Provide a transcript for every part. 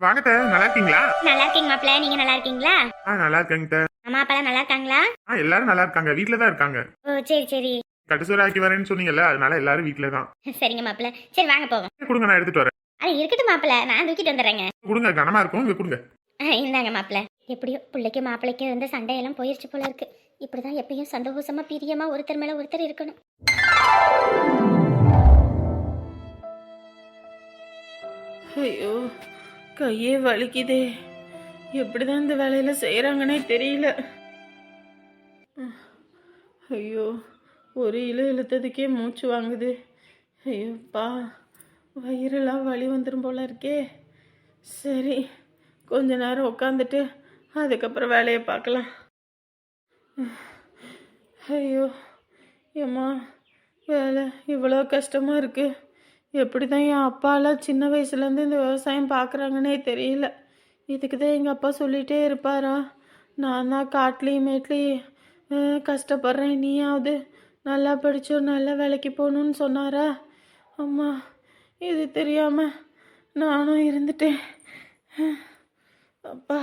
வாங்க தே நல்லா இருக்கீங்களா? நல்லா இருக்கீங்க மாப்பிள்ள. நீங்க நல்லா இருக்கீங்களா? ஆ நல்லா இருக்கேங்க தே அம்மா அப்பா நல்லா இருக்காங்களா? ஆ எல்லாரும் நல்லா இருக்காங்க. வீட்ல தான் இருக்காங்க. ஓ சரி சரி. கட்டுசோறு ஆக்கி வரேன்னு சொன்னீங்கல்ல அதனால எல்லாரும் வீட்ல தான். சரிங்க மாப்பிள்ள. சரி வாங்க போவோம். கொடுங்க நான் எடுத்துட்டு வரேன். அது இருக்கட்டும் மாப்பிள்ள. நான் தூக்கிட்டு வந்துடுறேங்க. கொடுங்க கனமா இருக்கும். இங்க கொடுங்க. இந்தாங்க மாப்பிள்ள. எப்படியோ பிள்ளைக்கு மாப்பிள்ளைக்கு இருந்த சண்டையெல்லாம் போயிருச்சு போல இருக்கு. இப்படிதான் எப்பயும் சந்தோஷமா பிரியமா ஒருத்தர் மேல ஒருத்தர் இருக்கணும். ஐயோ. கையே வலிக்குதே. எப்படிதான் இந்த வேலையில செய்கிறாங்கன்னே தெரியல. ஐயோ ஒரு இழு இழுத்ததுக்கே மூச்சு வாங்குது. ஐயோப்பா வயிறெல்லாம் வலி வந்துடும் போல இருக்கே. சரி கொஞ்ச நேரம் உட்காந்துட்டு அதுக்கப்புறம் வேலையை பார்க்கலாம். ஐயோ ஏம்மா வேலை இவ்வளோ கஷ்டமாக இருக்குது எப்படி தான் என் அப்பாலாம் சின்ன வயசுலேருந்து இந்த விவசாயம் பார்க்குறாங்கன்னே தெரியல. இதுக்கு தான் எங்கள் அப்பா சொல்லிகிட்டே இருப்பாரா? நான் தான் காட்லேயும் மேட்லேயும் கஷ்டப்படுறேன். நீயாவது நல்லா படித்தோ நல்லா வேலைக்கு போகணுன்னு சொன்னாரா? அம்மா இது தெரியாமல் நானும் இருந்துட்டேன். அப்பா.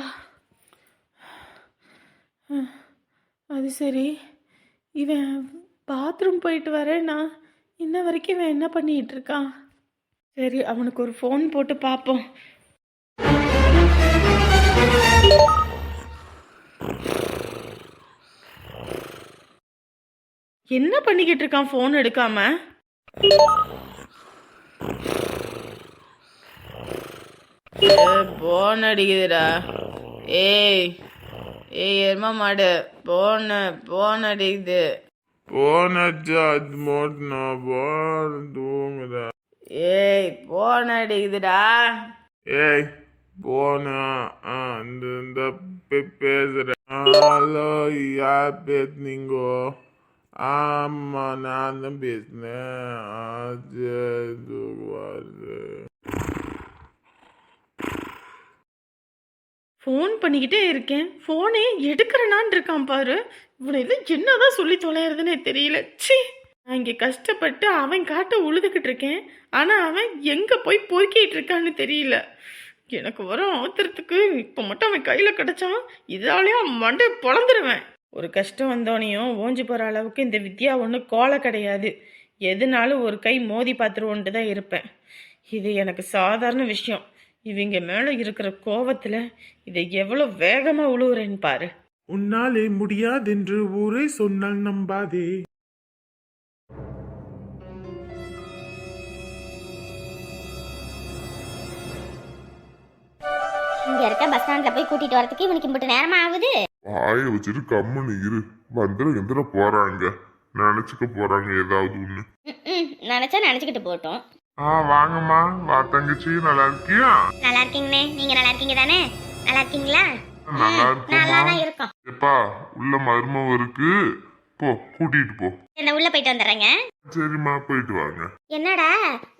அது சரி. இவன் பாத்ரூம் போயிட்டு வரேன்னா இன்ன வரைக்கும் இவன் என்ன பண்ணிட்டு இருக்கான் சரி அவனுக்கு ஒரு ஃபோன் போட்டு பார்ப்போம் என்ன பண்ணிக்கிட்டு இருக்கான் ஃபோன் எடுக்காம? போன் அடிக்குதுடா. ஏய் ஏய் எருமா மாடு போன போன் அடிக்குது. போனச்சா அது மட்டும் நான் போன தூங்குறேன் ஏய் போன் அடிக்குதுடா. ஏய் போனா ஆ இந்த பேசுறேன் ஹலோ யார் பேசுனீங்கோ? ஆமா நான் தான் பேசினேன். அது வருது ஃபோன் பண்ணிக்கிட்டே இருக்கேன். ஃபோனே எடுக்கிறனான் இருக்கான் பாரு. இவனை இது என்னதான் சொல்லி தொலைகிறதுனே தெரியல. ச்சீ. நான் இங்கே கஷ்டப்பட்டு அவன் காட்ட உழுதுகிட்டு இருக்கேன். ஆனால் அவன் எங்கே போய் பொறுக்கிட்டு இருக்கான்னு தெரியல. எனக்கு வரும் ஆத்திரத்துக்கு இப்போ மட்டும் அவன் கையில் கிடச்சான். இதாலேயும் அவன் மண்டை பொழந்துருவேன் ஒரு கஷ்டம் வந்தோனையும் ஓஞ்சி போகிற அளவுக்கு இந்த வித்யா ஒன்றும் கோலை கிடையாது. எதுனாலும் ஒரு கை மோதி பார்த்துருவோன்ட்டு தான் இருப்பேன். இது எனக்கு சாதாரண விஷயம். இவங்க மேலே இருக்கிற கோவத்தில் இதை எவ்வளோ வேகமாக உழுவுறேன்னு பாரு. உன்னாலே முடியாதென்று ஊரே சொன்னால் நம்பாதே. இங்க இருக்க பஸ் ஸ்டாண்ட்ல போய் கூட்டிட்டு வரதுக்கு இவனுக்கு இம்பிட்டு நேரமா ஆகுது? வாயை வச்சுட்டு கம்முன்னு இரு. வந்துட எந்திர போறாங்க. நினைச்சுக்க போறாங்க ஏதாவது ஒண்ணு. நினைச்சா நினைச்சுக்கிட்டு போட்டோம் ஆ வாங்கம்மா. வா தங்கச்சி நல்லா இருக்கியா நல்லா இருக்கீங்கண்ணே நீங்க நல்லா இருக்கீங்க தானே நல்லா இருக்கீங்களா நல்லா தான் இருக்கோம். எப்பா உள்ள மருமவ இருக்கு. போ கூட்டிட்டு போ. இந்த உள்ள போயிட்டு வந்துடுறேங்க. சரிம்மா போயிட்டு வாங்க. என்னடா?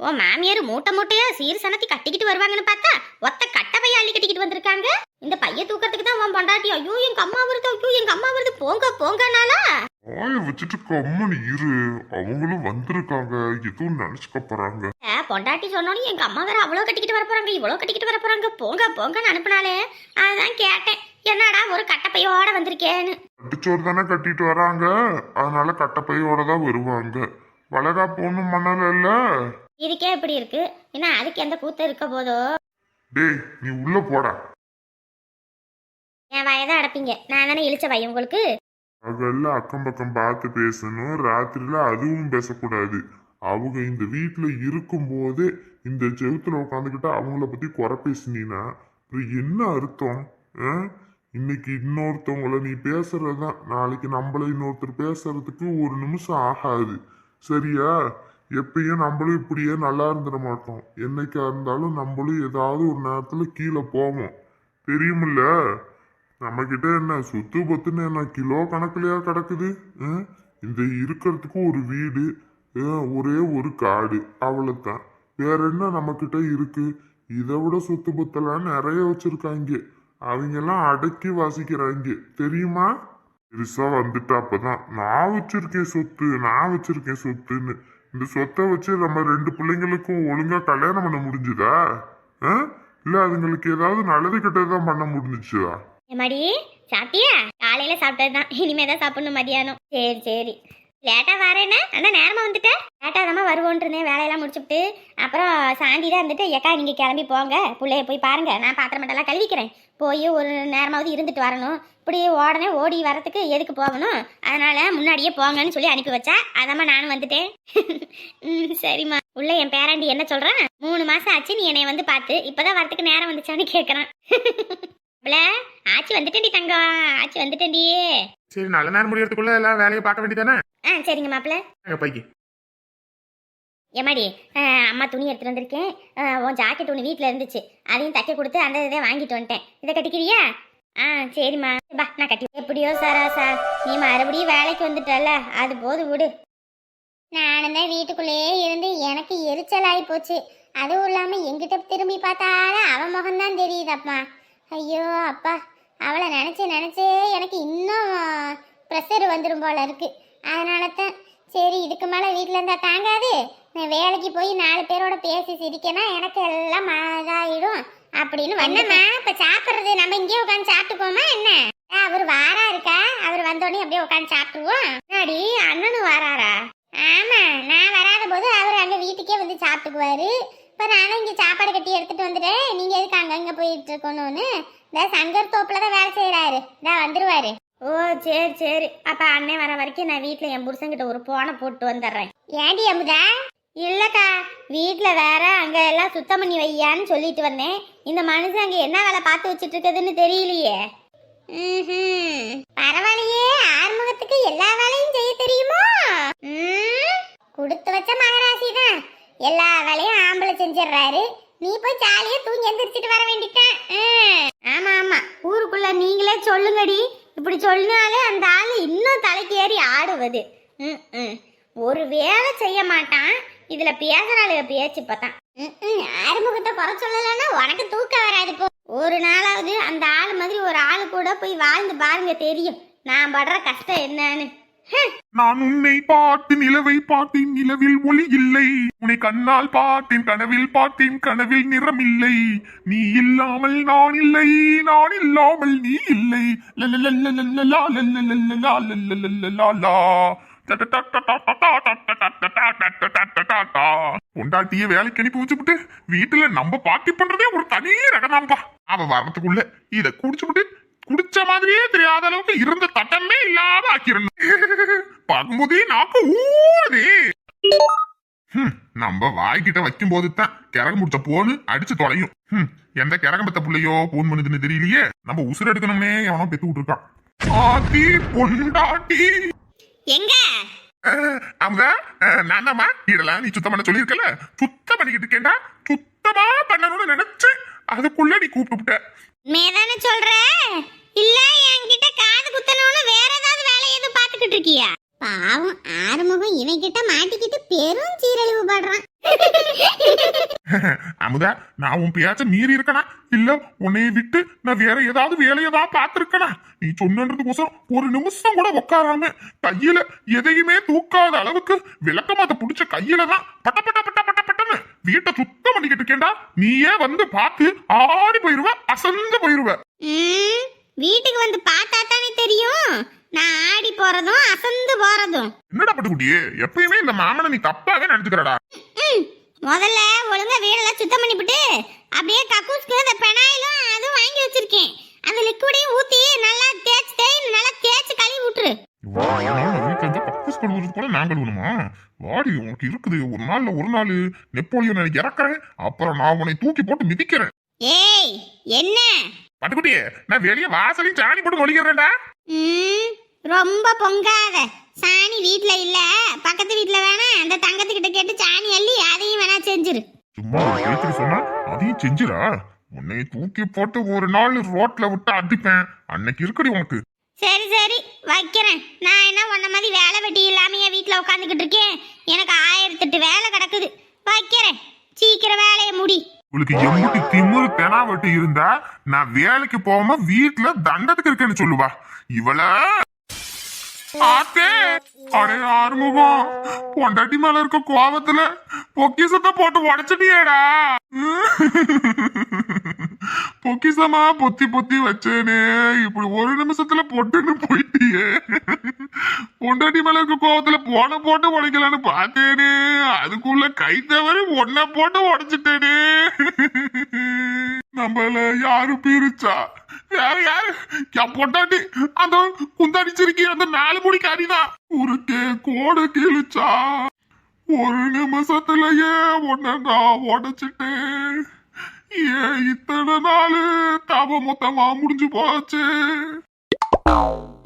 ஓ மாமியார் மூட்டை மூட்டையா சீர் சனத்தி கட்டிக்கிட்டு வருவாங்கன்னு பார்த்தா ஒத்த கட்டை பைய அள்ளி கட்டிக்கிட்டு வந்திருக்காங்க? இந்த பைய தூக்கறதுக்கு தான் உன் பொண்டாட்டி. ஐயோ எங்க அம்மா வருது ஐயோ எங்க அம்மா வருது. போங்க போங்கனாலா வாயை வச்சுட்டு கம்முன்னு இரு. அவங்களும் வந்திருக்காங்க. எதுவும் நினைச்சுக்க போறாங்க. பொண்டாட்டி சொன்னோன்னு எங்க அம்மா வேற அவ்வளோ கட்டிக்கிட்டு வர போறாங்க இவ்வளோ கட்டிக்கிட்டு வர போறாங்க போங்க போங்கன்னு அனுப்புனாலே அதான் கேட்டேன். என்னடா ஒரு கட்டப்பையோட வந்திருக்கேன்னு. கட்டிச்சோறு தானே கட்டிட்டு வராங்க. அதனால கட்டப்பையோட தான் வருவாங்க. வளகாப்பு ஒண்ணும் பண்ணல இதுக்கே இப்படி இருக்கு. என்ன அதுக்கு எந்த கூத்து இருக்க போதோ? டேய் நீ உள்ள போடா. என் வயதை அடைப்பீங்க. நான் தானே இழிச்ச பையன் உங்களுக்கு? பகல்ல அக்கம் பக்கம் பார்த்து பேசணும் ராத்திரில அதுவும் பேசக்கூடாது. அவங்க இந்த வீட்டுல இருக்கும்போது இந்த செவுத்துல உட்காந்துக்கிட்டு அவங்கள பத்தி குறை பேசினீன்னா என்ன அர்த்தம்? ஆ? இன்னைக்கு இன்னொருத்தவங்கள நீ பேசுறதுதான் நாளைக்கு நம்மள இன்னொருத்தர் பேசுறதுக்கு ஒரு நிமிஷம் ஆகாது. சரியா? எப்பயும் நம்மளும் இப்படியே நல்லா இருந்துட மாட்டோம். என்னைக்கா இருந்தாலும் நம்மளும் ஏதாவது ஒரு நேரத்துல கீழே போவோம். தெரியுமில்ல? நம்ம கிட்ட என்ன சொத்து பத்துன்னு என்ன கிலோ கணக்குலயா கிடக்குது? இந்த இருக்கிறதுக்கு ஒரு வீடு ஆ, ஒரே ஒரு காடு அவ்வளோத்தான் வேற என்ன நம்ம கிட்ட இருக்கு? இதை விட சொத்து பத்தெல்லாம் நிறைய வச்சிருக்காங்க. அவங்க எல்லாம் அடக்கி வாசிக்கிறாங்க. தெரியுமா? பெருசா வந்துட்டா அப்பதான். நான் வச்சிருக்கேன் சொத்து நான் வச்சிருக்கேன் சொத்துன்னு. இந்த சொத்தை வச்சு நம்ம ரெண்டு பிள்ளைங்களுக்கும் ஒழுங்கா கல்யாணம் பண்ண முடிஞ்சுதா? ஆ? இல்ல அதுங்களுக்கு ஏதாவது நல்லது கெட்டது தான் பண்ண முடிஞ்சுச்சா எம்மாடி சாப்பிட்டியா? காலையில சாப்பிட்டதுதான். இனிமே தான் சாப்பிடணும் மதியானம் சரி சரி. லேட்டா வரேன்னு ஆனா நேரமா வந்துட்டேன் லேட்டா தான் வருவோன்றிருந்தேன் வேலையெல்லாம் முடிச்சுட்டு. அப்புறம் சாந்தி தான் வந்துட்டு ஏக்கா நீங்க கிளம்பி போங்க. பிள்ளைய போய் பாருங்க. நான் பாத்திரம் மட்டும் கழுவிக்கிறேன். போய் ஒரு நேரமாவது இருந்துட்டு வரணும். இப்படி உடனே ஓடி வரத்துக்கு எதுக்கு போகணும்? அதனால முன்னாடியே போங்கன்னு சொல்லி அனுப்பி வச்சா. அதாம்மா நானும் வந்துட்டேன். ம், சரிம்மா. உள்ள என் பேராண்டி என்ன சொல்றான்? மூணு மாசம் ஆச்சு. நீ என்னை வந்து பார்த்து இப்பதான் வரத்துக்கு நேரம் வந்துச்சான்னு கேட்கறான் அவள ஆச்சி வந்துட்டேன்டி தங்கம். ஆச்சி வந்துட்டேன்டி. சரி நல்ல நேரம் முடியறதுக்குள்ள எல்லாம் வேலையை பார்க்க வேண்டியதானே ஆ சரிங்க மாப்பிள்ள எங்க பைக்கு ஏமாடி அம்மா துணி எடுத்துட்டு வந்திருக்கேன். உன் ஜாக்கெட் ஒன்று வீட்டில் இருந்துச்சு. அதையும் தைக்க கொடுத்து அந்த இதை வாங்கிட்டு வந்துட்டேன். இதை கட்டிக்கிறியா? ஆ சரிம்மா. பா நான் கட்டி எப்படியோ சாரா சார். நீ மறுபடியும் வேலைக்கு வந்துட்டல அது போது விடு. நானும் தான் வீட்டுக்குள்ளேயே இருந்து எனக்கு எரிச்சல் ஆகி போச்சு. அதுவும் இல்லாமல் எங்கிட்ட திரும்பி பார்த்தாலும் அவன் முகம்தான் தெரியுதப்பா. ஐயோ அப்பா. அவளை நினச்சி நினச்சே எனக்கு இன்னும் ப்ரெஷர் வந்துடும் போல இருக்கு. அதனால தான் சரி இதுக்கு மேலே வீட்டில் இருந்தால் தாங்காது. நான் வேலைக்கு போய் நாலு பேரோட பேசி சிரிக்கனா எனக்கு எல்லாம் இதாயிடும் அப்படின்னு வந்தம்மா இப்போ சாப்பிட்றது நம்ம இங்கேயே உட்காந்து சாப்பிட்டுக்கோமா என்ன? அவர் வாரா இருக்கா? அவர் வந்தோடனே அப்படியே உட்காந்து சாப்பிட்டுருவோம். முன்னாடி அண்ணனும் வாராரா? ஆமா நான் வராத போது அவர் அங்க வீட்டுக்கே வந்து சாப்பிட்டுக்குவாரு. இப்ப நானும் இங்க சாப்பாடு கட்டி எடுத்துட்டு வந்துட்டேன் நீங்க எதுக்கு அங்க அங்க போயிட்டு இருக்கணும்னு? இந்த சங்கர் தோப்புல தான் வேலை செய்யறாரு தான் வந்துருவாரு. ஓ சரி சரி. அப்ப அண்ணன் வர வரைக்கும் நான் வீட்ல என் புருஷன்கிட்ட ஒரு போனை போட்டு வந்துடுறேன். ஏண்டி அமுதா? இல்லக்கா வீட்ல வேற அங்க எல்லாம் சுத்தம் பண்ணி வையான்னு சொல்லிட்டு வந்தேன். இந்த மனுஷன் அங்க என்ன வேலை பார்த்து வச்சிட்டு இருக்குதுன்னு தெரியலையே. ம்ஹும். பரவாயில்லையே ஆறுமுகத்துக்கு எல்லா வேலையும் செய்ய தெரியுமோ? ம், கொடுத்து வச்ச மகராசி தான் எல்லா வேலையும் ஆம்பளை நீ போய் ஜாலியா தூங்கி எந்திரிச்சிட்டு வர வேண்டிட்டேன் ஆமா ஆமா. ஊருக்குள்ள நீங்களே சொல்லுங்கடி. இப்படி சொன்னாலே அந்த ஆள் இன்னும் தலைக்கு ஏறி ஆடுவது. ம், ம். ஒரு வேலை செய்ய மாட்டான். இதுல பேசுறாளுக பேச்சு பார்த்தான் ஆறுமுகத்தை குறை சொல்லலைன்னா உனக்கு தூக்கம் வராது போ. ஒரு நாளாவது அந்த ஆள் மாதிரி ஒரு ஆள் கூட போய் வாழ்ந்து பாருங்க தெரியும். நான் படுற கஷ்டம் என்னன்னு. நான் உன்னை பார்த்தேன் நிலவை பார்த்தேன் நிலவில் ஒளி இல்லை உன்னை கண்ணால் பார்த்தேன் கனவில் பார்த்தேன் கனவில் நிறம் இல்லை நீ இல்லாமல் நான் இல்லை நான் இல்லாமல் நீ இல்லை லலலலலலலா, பொண்டாட்டிய வேலைக்கு அனுப்பி வச்சுட்டு வீட்டுல நம்ம பாட்டி பண்றதே ஒரு தனி ரகதாம்பா அவ வர்றதுக்குள்ள இத குடிச்சுட்டு குடிச்ச மாதிரியே தெரியாத அளவுக்கு இருந்த தட்டமே இல்லாம ஆக்கிரணும் பார்க்கும்போதே நாக்கு ஹம், நம்ம வாய்கிட்ட வைக்கும் போது தான் கிறகு முடிச்ச போன்னு அடிச்சு தொலையும். எந்த கிறகம் பெத்த புள்ளையோ போன் பண்ணுதுன்னு தெரியலையே. நம்ம உசுர் எடுக்கணும்னே எவனோ பெத்து விட்டுருக்கான். ஆத்தி பொண்டாட்டி. எங்க? அவங்க நான் இதெல்லாம் நீ சுத்தம் பண்ண சொல்லியிருக்கல சுத்தம் பண்ணிக்கிட்டு இருக்கேன்டா. சுத்தமா பண்ணணும்னு நினைச்சேன் அதுக்குள்ள நீ கூப்பிட்டு மேதானே சொல்ற? இல்ல என்கிட்ட காது குத்தணும்னு வேற ஏதாவது வேலை எதுவும் பாத்துக்கிட்டு இருக்கியா? பாவம் ஆறுமுகம் இவன் கிட்ட மாட்டிக்கிட்டு பெரும் சீரழிவு படுறான். அமுதா நான் உன் பேச்ச மீறி இருக்கனா? இல்ல உன்னைய விட்டு நான் வேற ஏதாவது வேலையை தான் பார்த்திருக்கனா? நீ சொன்னதுக்கோசரம் ஒரு நிமிஷம் கூட உட்காராம கையில எதையுமே தூக்காத அளவுக்கு விளக்கமாத்த புடிச்ச கையில தான் பட்ட பட்ட பட்ட பட்ட வீட்டை சுத்தம் பண்ணிக்கிட்டு இருக்கேன்டா. நீயே வந்து பார்த்து ஆடி போயிருவ அசந்து போயிருவ. வீட்டுக்கு வந்து பார்த்தா தானே தெரியும்? நான் ஆடி போறதும் அசந்து போறதும். என்னடா பட்டுக்குட்டியே எப்பயுமே இந்த மாமனை நீ தப்பாவே நினைச்சுக்கிறடா. முதல்ல ஒழுங்கா வீடெல்லாம் சுத்தம் பண்ணிவிட்டு அப்படியே கக்கூஸ்க்கு அந்த பெனாயிலும் அதுவும் வாங்கி வச்சிருக்கேன். அந்த லிக்விடையும் ஊத்தி நல்லா தேய்ச்சி தேய் நல்லா தேய்ச்சி கழுவி விட்டுரு. வீட்டுல கழுவுறது கூட நான் கழுவணுமா? வாடி உனக்கு இருக்குது. ஒரு நாள்ல ஒரு நாள் நெப்போலியன் இறக்குறேன். அப்புறம் நான் உன்னை தூக்கி போட்டு மிதிக்கிறேன். ஏய் என்ன? பட்டுக்குட்டியே நான் வெளியே வாசலையும் சாணி போட்டு மொழிகிறேன்டா. ம், ரொம்ப பொங்காத. சாணி வீட்ல இல்ல. பக்கத்து வீட்ல வேணா அந்த தங்கத்துக்கிட்ட கேட்டு சாணி அள்ளி அதையும் வேணா செஞ்சிரு. சும்மா பேச்சுக்கு சொன்னா அதையும் செஞ்சுடா உன்னை தூக்கி போட்டு ஒரு நாள் ரோட்ல விட்டு அடிப்பேன். அன்னைக்கு இருக்குடி உனக்கு. சரி சரி. வைக்கிறேன். நான் என்ன உன்ன மாதிரி வேலை வெட்டி இல்லாம வீட்டில் வீட்ல உட்காந்துக்கிட்டு இருக்கேன்? எனக்கு ஆயிரத்தெட்டு வேலை கிடக்குது. வைக்கிறேன். சீக்கிரம் வேலையை முடி. உங்களுக்கு எம்பிட்டு திமுரு தெனாவட்டு இருந்தா நான் வேலைக்கு போகாம வீட்டுல தண்டத்துக்கு இருக்கேன்னு சொல்லுவா. இவள ஆத்தே அடே ஆறுமுகம். பொண்டாட்டி மேல இருக்க கோபத்துல பொக்கிசத்தை போட்டு உடச்சிட்டியேடா. பொக்கிசமா பொத்தி பொத்தி வச்சேனே. இப்படி ஒரு நிமிஷத்துல பொட்டுன்னு போயிட்டியே. பொண்டாட்டி மேல இருக்க கோவத்துல போன போட்டு உடைக்கலான்னு பார்த்தேனே. அதுக்குள்ள கை தவறி ஒன்ன போட்டு உடைச்சிட்டேனே. நம்மள யாரு பிரிச்சா? யாரு யாரு? என் பொண்டாட்டி அந்த குந்தாடி அந்த நாலு மணி காரிதான் உருக்கே கோடை கிழிச்சா. ஒரு நிமிஷத்துலயே உன்னை நான் உடைச்சிட்டேன். ஏன் இத்தனை நாள் தவ மொத்தமா முடிஞ்சு போச்சு.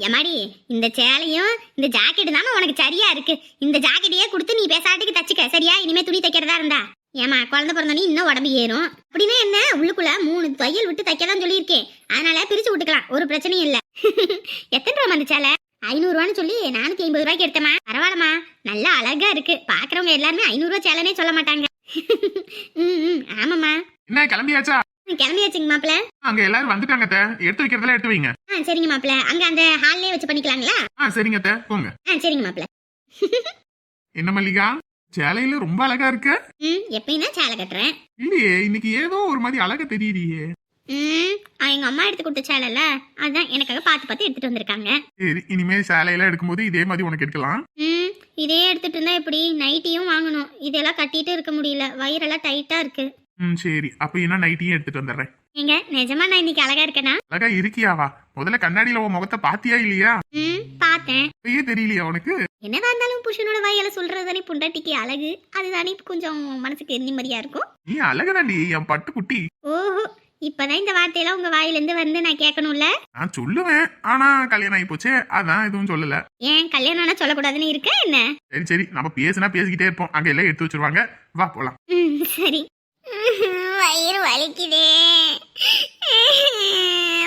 எம்மாடி இந்த சேலையும் இந்த ஜாக்கெட் தானே உனக்கு சரியா இருக்கு. இந்த ஜாக்கெட்டையே கொடுத்து நீ பேசாட்டுக்கு தச்சுக்க. சரியா? இனிமே துணி தைக்கிறதா இருந்தா. ஏமா குழந்தை பிறந்தோடனே இன்னும் உடம்பு ஏறும். அப்படின்னா என்ன? உள்ளுக்குள்ள மூணு தையல் விட்டு தைக்க தான் சொல்லியிருக்கேன். அதனால பிரிச்சு விட்டுக்கலாம். ஒரு பிரச்சனையும் இல்ல. எத்தனை ரூபா அந்த சேலை? ஐநூறுவான்னு சொல்லி நானூத்தி ஐம்பது ரூபாய்க்கு எடுத்தமா பரவாயில்லமா நல்லா அழகா இருக்கு. பாக்குறவங்க எல்லாருமே ஐநூறுவா சேலைன்னே சொல்ல மாட்டாங்க. ம் ம், ஆமாம்மா. என்ன கிளம்பியாச்சா? கிளம்பியாச்சுங்க மாப்பிள்ள. அங்க எல்லாரும் வந்துட்டாங்க அத்தை. எடுத்து வைக்கிறதெல்லாம் எடுத்து வைங்க. ஆ சரிங்க மாப்பிள்ள. அங்க அந்த ஹால்லே வச்சு பண்ணிக்கலாங்களா? ஆ சரிங்க அத்தை, போங்க. ஆ சரிங்க மாப்பிள்ள. என்ன மல்லிகா? சேலையில ரொம்ப அழகா இருக்க. ம் எப்பயும் தான் சேலை கட்டுறேன். இல்லையே இன்னைக்கு ஏதோ ஒரு மாதிரி அழகா தெரியலையே ம் எங்க அம்மா எடுத்து கொடுத்த சேலைல அதான் எனக்காக பார்த்து பார்த்து எடுத்துட்டு வந்திருக்காங்க. சரி இனிமேல் சேலையெல்லாம் எடுக்கும்போது இதே மாதிரி உனக்கு எடுக்கலாம். ம் இதே எடுத்துட்டு இருந்தா எப்படி? நைட்டியும் வாங்கணும். இதெல்லாம் கட்டிட்டு இருக்க முடியல. வயிறெல்லாம் டைட்டா இருக்கு. ம் சரி. அப்ப என்ன நைட்டியும் எடுத்துட்டு வந்துடுறேன். ஏங்க நிஜமா நான் இன்னைக்கு அழகா இருக்கேனா? அழகா இருக்கியாவா முதல்ல கண்ணாடியில உன் முகத்தை பாத்தியா இல்லையா? ம் பார்த்தேன். இப்பயே தெரியலையா உனக்கு? என்னதான் இருந்தாலும் புருஷனோட வாயால சொல்றது தானே புண்டாட்டிக்கு அழகு. அதுதானே கொஞ்சம் மனசுக்கு நிம்மதியா இருக்கும். நீ அழகுதாண்டி என் பட்டு குட்டி ஓஹோ இப்பதான் இந்த வார்த்தையெல்லாம் உங்க வாயிலிருந்து வந்து நான் கேட்கணும்ல? நான் சொல்லுவேன் ஆனா கல்யாணம் ஆகி போச்சே. அதான் எதுவும் சொல்லல. ஏன் கல்யாணம் ஆனா சொல்லக்கூடாதுன்னு இருக்கா என்ன? சரி சரி. நம்ம பேசினா பேசிக்கிட்டே இருப்போம். அங்க எல்லாம் எடுத்து வச்சிருவாங்க. வா போலாம். ம் சரி. வயிறு வலிக்குதே.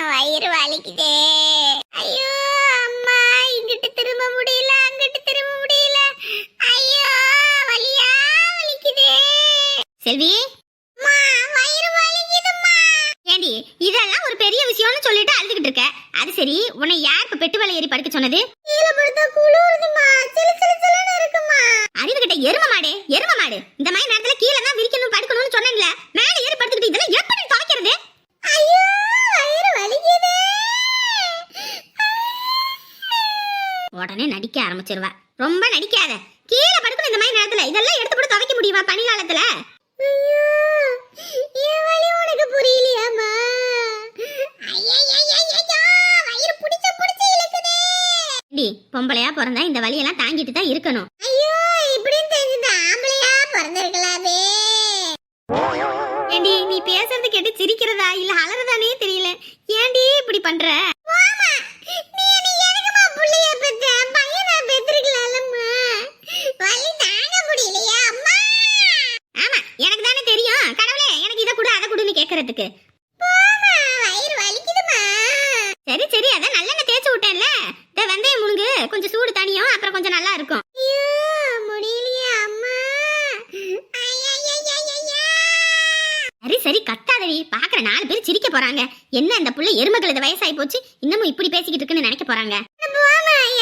வயிறு வலிக்குதே. ஐயோ அம்மா இங்கிட்டு திரும்ப முடியல அங்கிட்டு திரும்ப முடியல. ஐயோ வலியா வலிக்குதே. செல்வி? வயிறு வலிக்குதும்மா. ஏண்டி இதெல்லாம் ஒரு பெரிய விஷயம்னு சொல்லிட்டு அழுதுகிட்டு இருக்க. அது சரி உன்னை யார் இப்ப பெட்டு வலை ஏறி படுக்க சொன்னது? கீழே படுத்தா குளிருதுமா சிலு சிலு சிலுன்னு இருக்குமா? அறிவு கிட்ட எரும மாடு எரும மாடு. இந்த மாதிரி நேரத்துல கீழே தான் விரிக்கணும் படுக்கணும்னு சொன்னீங்களே மேலே ஏறி படுத்துக்கிட்டு இதெல்லாம் எப்படி துவைக்கிறது ஐயோ வயிறு வலிக்குது. உடனே நடிக்க ஆரம்பிச்சிருவா. ரொம்ப நடிக்காத. கீழே படுக்கணும் இந்த மாதிரி நேரத்துல. இதெல்லாம் எடுத்து கூட துவைக்க முடியுமா பனி காலத்துல ஐயோ என் வலி உனக்கு புரியலையாமா வயிறு புடிச்ச புடிச்ச இழுக்குதே. டி பொம்பளையா பிறந்தா இந்த வலியெல்லாம் தாங்கிட்டு தான் இருக்கணும். ஐயோ இப்படின்னு தெரிஞ்சது? ஆம்பளையா பிறந்திருக்கலாமே ஏண்டி நீ பேசுறது கேட்டு சிரிக்கிறதா இல்ல அலறதானே தெரியல. ஏண்டி இப்படி பண்ற? எனக்கு தானே தெரியும். கடவுளே எனக்கு இத கொடு அத கொடுன்னு கேக்குறதுக்கு. அதான் நல்லெண்ணெய் தேய்ச்சி விட்டேன்ல. இந்த வெந்தயம் முழுங்கு கொஞ்சம் சூடு தனியும் அப்புறம் கொஞ்சம் நல்லா இருக்கும். சரி சரி கத்தாதடி. பாக்குற நாலு பேர் சிரிக்க போறாங்க. என்ன இந்த புள்ள எருமகள் இது போச்சு? இன்னமும் இப்படி பேசிக்கிட்டு இருக்குன்னு நினைக்க போறாங்க.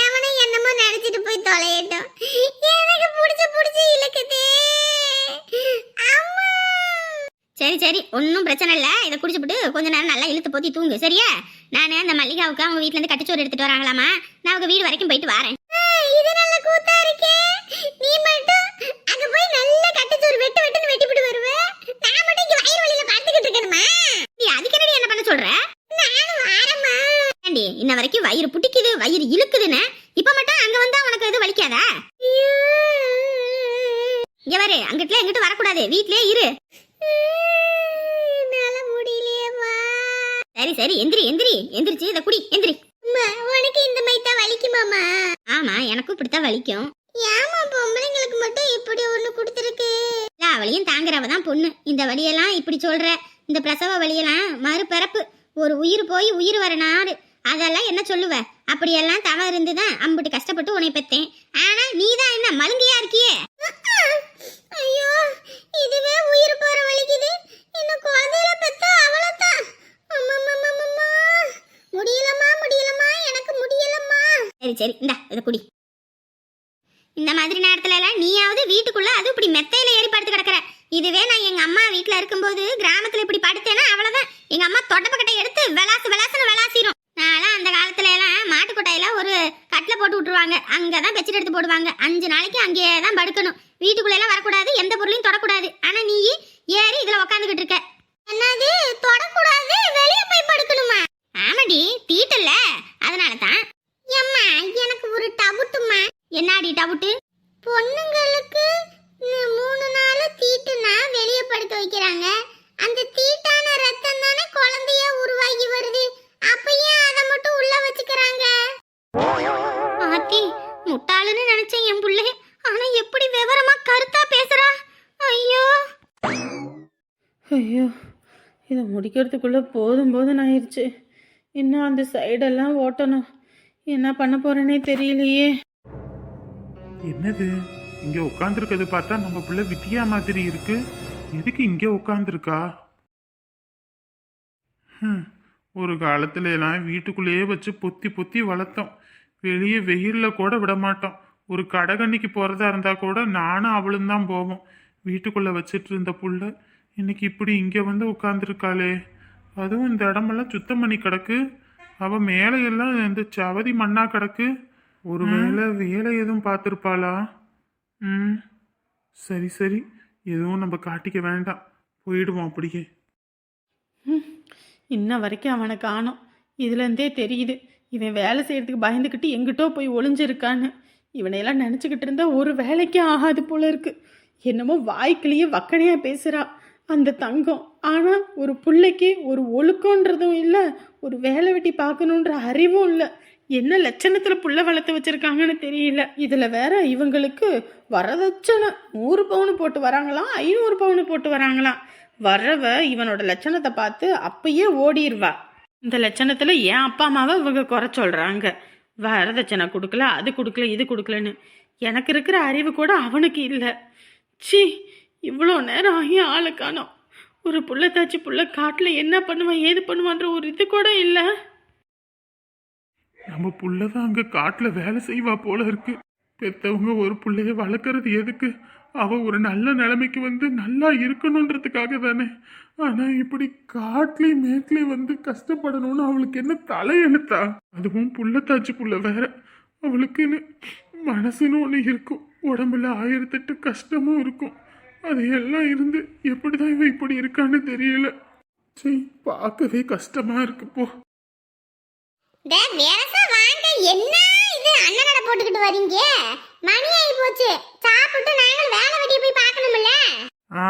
எவனும் என்னமோ நினைச்சிட்டு போய் தொலையட்டும் எனக்கு புடிச்சு புடிச்சு இழுக்குதே சரி சரி ஒன்றும் பிரச்சனை இல்லை. இதை குடிச்சுப்புட்டு கொஞ்ச நேரம் நல்லா இழுத்து போத்தி தூங்கு சரியா? நான் அந்த மல்லிகாவுக்கு அவங்க வீட்ல இருந்து கட்டிச்சோறு எடுத்துட்டு வராங்களாமா? நான் அவங்க வீடு வரைக்கும் போயிட்டு வரேன். இது நல்ல கூத்தா இருக்கே. நீ மட்டும் அங்க போய் நல்ல கட்டிச்சோறு வெட்டு வெட்டுன்னு வெட்டிவிட்டு வருவே. நான் மட்டும் இங்க வயிறு வலியில பார்த்துக்கிட்டு இருக்கணுமா? நீ அதுக்கு என்னடி என்ன பண்ண சொல்ற? நானும் ஏண்டி இன்ன வரைக்கும் வயிறு புட்டிக்குது வயிறு இழுக்குதுன்னு. இப்ப மட்டும் அங்க வந்தா உனக்கு எதுவும் வலிக்காதா? இங்க பாரு அங்கிட்டுல எங்கிட்டு வரக்கூடாது. வீட்லயே இரு சரி சரி எந்திரி எந்திரி எந்திரிச்சு இத குடி எந்திரி உனக்கு இந்த மைத்தா வலிக்குமாமா ஆமா எனக்கும் இப்படித்தான் வலிக்கும். ஏமா பொம்பளைங்களுக்கு மட்டும் இப்படி ஒண்ணு கொடுத்துருக்கு? அவளையும் தாங்குறவ தான் பொண்ணு. இந்த வலியெல்லாம் இப்படி சொல்ற. இந்த பிரசவ வலியெல்லாம் மறுபிறப்பு. ஒரு உயிர் போய் உயிர் வர நாடு. அதெல்லாம் என்ன சொல்லுவ? அப்படியெல்லாம் தவ இருந்துதான் அம்புட்டு கஷ்டப்பட்டு உன்னை பெத்தேன். ஆனா நீ தான் என்ன மலுங்கியா இருக்கியே? ஐயோ இதுவே உயிர் போற வலிக்குது. இன்னும் குழந்தையில பெத்தா அவ்வளவுதான். முடியலம்மா முடியலம்மா எனக்கு முடியலம்மா. சரி சரி இந்தா இதை குடி. இந்த மாதிரி நேரத்துல எல்லாம் நீயாவது வீட்டுக்குள்ள அது இப்படி மெத்தையில ஏறி படுத்து கிடக்குற. இதுவே நான் எங்க அம்மா வீட்டுல இருக்கும்போது கிராமத்துல இப்படி படுத்தேன்னா அவ்வளவுதான். எங்க அம்மா தொட்டப்பக்கட்டை எடுத்து விளாசு விளாசுன்னு விளாசிரும். நான்லாம் அந்த காலத்துல எல்லாம் மாட்டுக்கொட்டையில ஒரு கட்டில போட்டு விட்டுருவாங்க. அங்கதான் பெட்ஷீட் எடுத்து போடுவாங்க. அஞ்சு நாளைக்கு அங்கேயே தான் படுக்கணும். வீட்டுக்குள்ள எல்லாம் வரக்கூடாது எந்த பொருளையும் தொடக்கூடாது. ஆனா நீ ஏறி இதுல உக்காந்துகிட்டு இருக்க. ஐயோ இதை முடிக்கிறதுக்குள்ளே போதும் போதும் ஆயிடுச்சு இன்னும் அந்த சைடெல்லாம் ஓட்டணும். என்ன பண்ண போகிறேனே தெரியலையே. என்னது? இங்கே உட்காந்துருக்கிறது பார்த்தா நம்ம பிள்ளை வித்தியா மாதிரி இருக்கு. எதுக்கு இங்கே உட்காந்துருக்கா ஒரு காலத்துல எல்லாம் வீட்டுக்குள்ளேயே வச்சு பொத்தி பொத்தி வளர்த்தோம். வெளியே வெயிலில் கூட விட மாட்டோம். ஒரு கடகண்ணிக்கு போகிறதா இருந்தால் கூட நானும் அவளும் தான் போவோம். வீட்டுக்குள்ளே வச்சுட்டு இருந்த புள்ள இன்னைக்கு இப்படி இங்க வந்து உட்காந்துருக்காளே அதுவும் இந்த இடமெல்லாம் சுத்தம் பண்ணி கிடக்கு. அவ மேலே எல்லாம் இந்த சவதி மண்ணா கிடக்கு. ஒருவேளை வேலை எதுவும் பார்த்துருப்பாளா? ம். சரி சரி. எதுவும் நம்ம காட்டிக்க வேண்டாம். போயிடுவோம் அப்படியே. இன்ன வரைக்கும் அவனை காணோம். இதுலேருந்தே தெரியுது. இவன் வேலை செய்யறதுக்கு பயந்துக்கிட்டு எங்கிட்டோ போய் ஒளிஞ்சிருக்கான்னு. இவனையெல்லாம் நினச்சிக்கிட்டு இருந்தா ஒரு வேலைக்கும் ஆகாது போல இருக்கு. என்னமோ வாய்க்கிலேயே வக்கனையா பேசுறா. அந்த தங்கம். ஆனால் ஒரு பிள்ளைக்கு ஒரு ஒழுக்கன்றதும் இல்லை ஒரு வேலை வெட்டி பார்க்கணுன்ற அறிவும் இல்லை. என்ன லட்சணத்தில் புள்ள வளர்த்து வச்சுருக்காங்கன்னு தெரியல. இதில் வேற இவங்களுக்கு வரதட்சணை. நூறு பவுனு போட்டு வராங்களாம் ஐநூறு பவுனு போட்டு வராங்களாம் வர்றவ இவனோட லட்சணத்தை பார்த்து அப்பயே ஓடிடுவா இந்த லட்சணத்தில் என் அப்பா அம்மாவை இவங்க குறை சொல்கிறாங்க வரதட்சணை கொடுக்கல அது கொடுக்கல இது கொடுக்கலன்னு. எனக்கு இருக்கிற அறிவு கூட அவனுக்கு இல்லை. சி இவ்வளோ நேரம் ஆகி ஆளை காணோம். ஒரு புள்ள தாச்சி புள்ள காட்டில் என்ன பண்ணுவான் ஏது பண்ணுவான்ற ஒரு இது கூட இல்லை. நம்ம புள்ளதான் அங்கே காட்டில் வேலை செய்வா போல இருக்கு. பெத்தவங்க ஒரு பிள்ளையை வளர்க்குறது எதுக்கு? அவ ஒரு நல்ல நிலைமைக்கு வந்து நல்லா இருக்கணுன்றதுக்காக தானே. ஆனால் இப்படி காட்டிலே மேட்லயும் வந்து கஷ்டப்படணும்னு அவளுக்கு என்ன தலையெழுத்தா? அதுவும் புள்ளத்தாச்சி புள்ள வேற. அவளுக்குன்னு மனசுன்னு ஒன்று இருக்கும். உடம்புல ஆயிரத்தெட்டு கஷ்டமும் இருக்கும். அதையெல்லாம் இருந்து எப்படிதான் இவ இப்படி இருக்கான்னு தெரியல. சரி பார்க்கவே கஷ்டமா இருக்கு போ. வாங்க. என்ன இது? அண்ணனோட போட்டுக்கிட்டு வரீங்க? மணி ஆகி போச்சு. சாப்பிட்டு நாங்கள் வேலை வெட்டிய போய் பார்க்கணும்ல? ஆ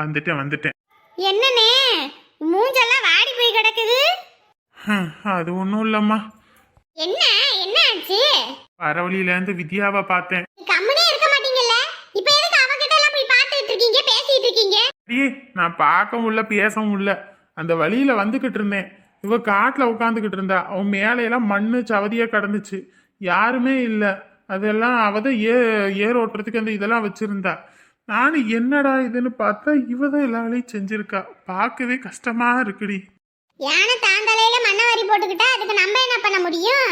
வந்துட்டேன் வந்துட்டேன். என்னனே மூஞ்செல்லாம் வாடி போய் கிடக்குது. அது ஒன்றும் இல்லைம்மா. என்ன? என்ன ஆச்சு? பரவழியிலேருந்து வித்யாவை பார்த்தேன். கம்முனே இருக்க மாட்டீங்கல்ல? இப்போ எதுக்கு அவகிட்ட எல்லாம் போய் பார்த்துட்டு இருக்கீங்க பேசிட்டு டீ நான் பார்க்க முடியல பேச முடியல அந்த வழியில் வந்துக்கிட்டு இருந்தேன். இவ காட்டில் உட்காந்துக்கிட்டு இருந்தா. அவன் மேலையெல்லாம் மண்ணு சவதியாக கிடந்துச்சு. யாருமே இல்லை. அதெல்லாம் அவ தான் ஏ ஏர் ஓட்டுறதுக்கு அந்த இதெல்லாம் வச்சுருந்தா. நானும் என்னடா இதுன்னு பார்த்தா இவ தான் எல்லா வேலையும் செஞ்சிருக்கா. பார்க்கவே கஷ்டமாக இருக்குடி. யானை தாந்தலையில மண்ணை வரி போட்டுக்கிட்டா அதுக்கு நம்ம என்ன பண்ண முடியும்?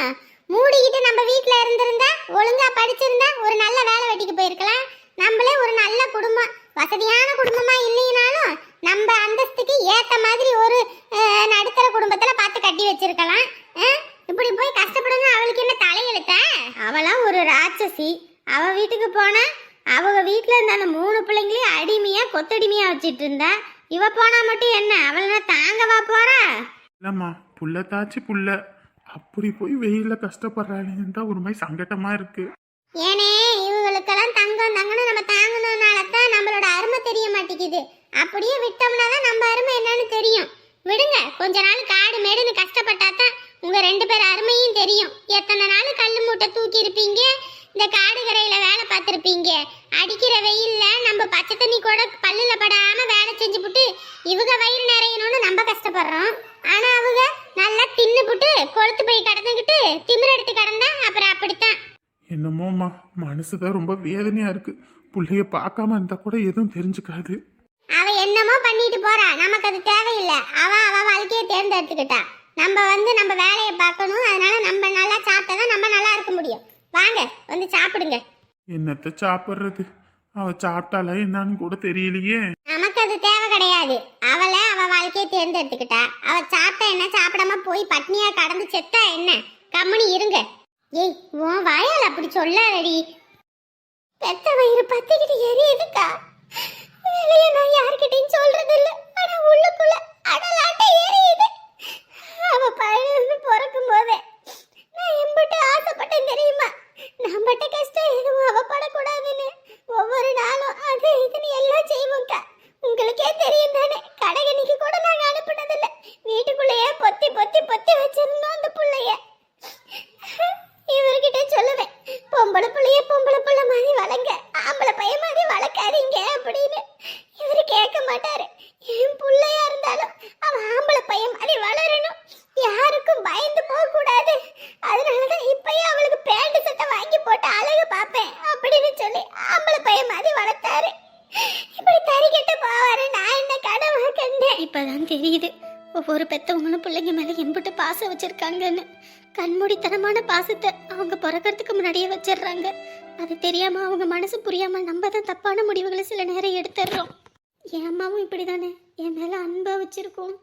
மூடிக்கிட்டு நம்ம வீட்ல இருந்திருந்தா ஒழுங்கா படிச்சிருந்தா ஒரு நல்ல வேலை வெட்டிக்கு போயிருக்கலாம். நம்மளே ஒரு நல்ல குடும்பம். வசதியான குடும்பமா இல்லைனாலும் நம்ம அந்தஸ்துக்கு ஏத்த மாதிரி ஒரு நடுத்தர குடும்பத்துல பார்த்து கட்டி வச்சிருக்கலாம். இப்படி போய் கஷ்டப்படணும் அவளுக்கு என்ன தலையெழுத்த? அவளாம் ஒரு ராட்சசி. அவ வீட்டுக்கு போனா அவங்க வீட்ல இருந்த அந்த மூணு பிள்ளைங்களையும் அடிமையா கொத்தடிமையா வச்சிட்டு இருந்தா. இவ போனா மட்டும் என்ன? அவளை தாங்கவா போறா? இல்லம்மா புள்ளத்தாச்சு புள்ள. அப்படி போய் வெயில்ல கஷ்டப்படுறாளேன்னு தான் ஒரு மாதிரி சங்கட்டமா இருக்கு. ஏனே இவங்களுக்கெல்லாம் தங்கம் தங்கன்னு நம்ம அப்படியே விட்டோம்னா தான் நம்ம அருமை என்னன்னு தெரியும். விடுங்க கொஞ்ச நாள் காடு மேடுன்னு கஷ்டப்பட்டா தான் உங்க ரெண்டு பேர் அருமையும் தெரியும். எத்தனை நாள் கல் மூட்டை தூக்கி இருப்பீங்க இந்த காடு கரையில வேலை பார்த்துருப்பீங்க. அடிக்கிற வெயில்ல நம்ம பச்சை தண்ணி கூட பல்லுல படாம வேலை செஞ்சுப்புட்டு இவங்க வயிறு நிறையணும்னு நம்ம கஷ்டப்படுறோம். ஆனா அவங்க நல்லா தின்னுபுட்டு கொளுத்து போய் கடந்துக்கிட்டு திமிர் எடுத்து கடந்தா அப்புறம் அப்படித்தான். என்னமோம்மா மனசுதான் ரொம்ப வேதனையா இருக்கு. பிள்ளைய பார்க்காம இருந்தா கூட எதுவும் தெரிஞ்சுக்காது. அவ என்னமோ பண்ணிட்டு போறா. நமக்கு அது தேவையில்லை. அவ அவ வாழ்க்கையை தேர்ந்தெடுத்துக்கிட்டா. நம்ம வந்து நம்ம வேலையை பார்க்கணும். அதனால நம்ம நல்லா சாப்பிட்டா தான் நம்ம நல்லா இருக்க முடியும். வாங்க வந்து சாப்பிடுங்க. என்னத்த சாப்பிட்றது? அவ சாப்பிட்டால என்னன்னு கூட தெரியலையே. நமக்கு அது தேவை கிடையாது. அவளை அவ வாழ்க்கையை தேர்ந்தெடுத்துக்கிட்டா. அவ சாப்பிட்டா என்ன? சாப்பிடாம போய் பட்னியா கடந்து செத்தா என்ன? கம்முனி இருங்க. ஏய் உன் வாயால் அப்படி சொல்லாதடி. பெத்த வயிறு பத்திக்கிட்டு எரியுதுக்கா. வெளிய நான் யார்கிட்டயும் சொல்றது இல்ல ஆனா உள்ளுக்குள்ள அடலாட்ட எரியுது. அவ பழந்து பிறக்கும் போதே நான் எம்பிட்டு ஆசைப்பட்டேன் தெரியுமா? நான் பட்ட கஷ்டம் எதுவும் அவ படக்கூடாதுன்னு ஒவ்வொரு நாளும் அது இதுன்னு எல்லாம் செய்வோம்க்கா. உங்களுக்கே தெரியும் தானே. கடைகணிக்கு கூட நாங்க அனுப்புனதில்ல. வீட்டுக்குள்ளேயே பொத்தி பொத்தி பொத்தி வச்சிருந்தோம் அந்த புள்ளைய. வச்சிருக்காங்கன்னு. கண்மூடித்தனமான பாசத்தை அவங்க பிறக்கறதுக்கு முன்னாடியே வச்சிடுறாங்க. அது தெரியாம அவங்க மனசு புரியாம நம்ம தான் தப்பான முடிவுகளை சில நேரம் எடுத்துடுறோம். என் அம்மாவும் இப்படிதானே. என் மேல அன்பா வச்சிருக்கோம்.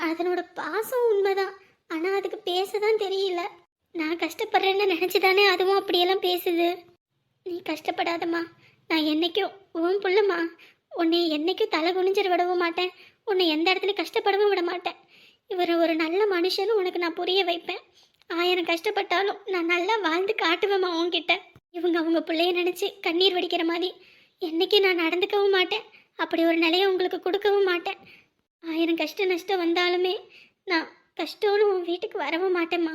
அதனோட பாசம் உண்மைதான். ஆனா அதுக்கு பேசதான் தெரியல. நான் கஷ்டப்படுறேன்னு நினைச்சுதானே அதுவும் அப்படியெல்லாம் பேசுது. நீ கஷ்டப்படாதம்மா. நான் என்னைக்கும் உன் புள்ளம்மா உன்னை என்னைக்கும் தலை குனிஞ்சிட விடவும் மாட்டேன். உன்னை எந்த இடத்துலையும் கஷ்டப்படவும் விட மாட்டேன். இவர் ஒரு நல்ல மனுஷனும் உனக்கு நான் புரிய வைப்பேன். ஆயிரம் கஷ்டப்பட்டாலும் நான் நல்லா வாழ்ந்து காட்டுவேம்மா உன்கிட்ட. இவங்க அவங்க பிள்ளைய நினச்சி கண்ணீர் வடிக்கிற மாதிரி என்னைக்கு நான் நடந்துக்கவும் மாட்டேன். அப்படி ஒரு நிலையை உங்களுக்கு கொடுக்கவும் மாட்டேன். ஆயிரம் கஷ்ட நஷ்டம் வந்தாலுமே நான் கஷ்டம்னு உன் வீட்டுக்கு வரவும் மாட்டேம்மா.